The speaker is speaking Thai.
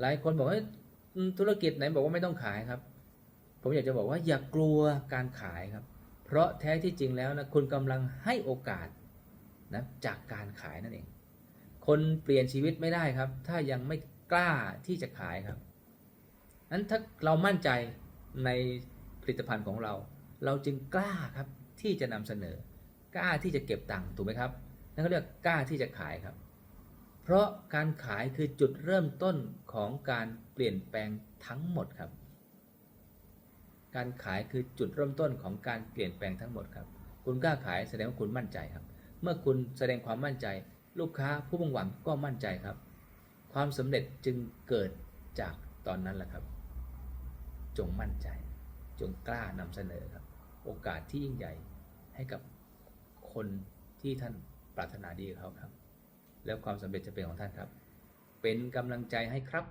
หลายคนบอกว่าธุรกิจไหนบอกว่าไม่ต้องขายครับ ผมอยากจะบอกว่าอย่ากลัวการขายครับ เพราะแท้ที่จริงแล้วนะคุณกำลังให้โอกาสนะจากการขายนั่นเอง คนเปลี่ยนชีวิตไม่ได้ครับ ถ้ายังไม่กล้าที่จะขายครับนั้นถ้าเรามั่นใจในผลิตภัณฑ์ของเรา เราจึงกล้าครับที่จะนำเสนอ กล้าที่จะเก็บตังค์ถูกไหมครับนั่นก็เรียกกล้าที่จะขายครับ เพราะการขายคือจุดเริ่มต้นของการเปลี่ยนแปลงทั้งหมดครับ การขายคือจุดเริ่มต้นของการเปลี่ยนแปลงทั้งหมดครับ คุณกล้าขายแสดงว่าคุณมั่นใจครับ เมื่อคุณแสดงความมั่นใจ ลูกค้าผู้มุ่งหวังก็มั่นใจครับ ความสำเร็จจึงเกิดจากตอนนั้นแหละครับ จงมั่นใจ จงกล้านำเสนอครับ โอกาสที่ยิ่งใหญ่ให้กับคนที่ท่านปรารถนาดีเขาครับ แล้วความสำเร็จจะเป็นของท่านครับ เป็นกำลังใจให้ครับ